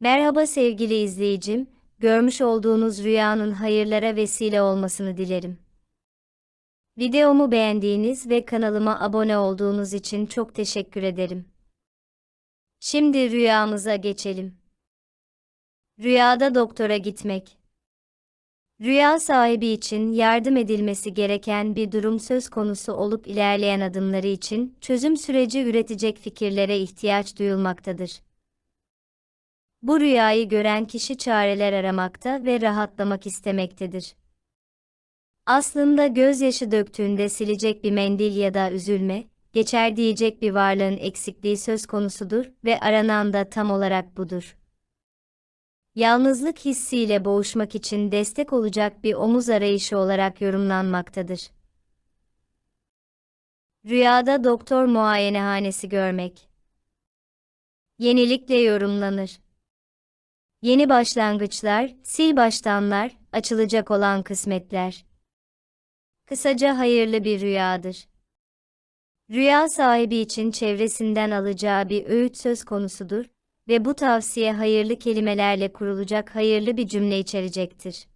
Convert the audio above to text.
Merhaba sevgili izleyicim, görmüş olduğunuz rüyanın hayırlara vesile olmasını dilerim. Videomu beğendiğiniz ve kanalıma abone olduğunuz için çok teşekkür ederim. Şimdi rüyamıza geçelim. Rüyada doktora gitmek. Rüya sahibi için yardım edilmesi gereken bir durum söz konusu olup ilerleyen adımları için çözüm süreci üretecek fikirlere ihtiyaç duyulmaktadır. Bu rüyayı gören kişi çareler aramakta ve rahatlamak istemektedir. Aslında gözyaşı döktüğünde silecek bir mendil ya da üzülme, geçer diyecek bir varlığın eksikliği söz konusudur ve aranan da tam olarak budur. Yalnızlık hissiyle boğuşmak için destek olacak bir omuz arayışı olarak yorumlanmaktadır. Rüyada doktor muayenehanesi görmek. Yenilikle yorumlanır. Yeni başlangıçlar, sil baştanlar, açılacak olan kısmetler. Kısaca hayırlı bir rüyadır. Rüya sahibi için çevresinden alacağı bir öğüt söz konusudur ve bu tavsiye hayırlı kelimelerle kurulacak hayırlı bir cümle içerecektir.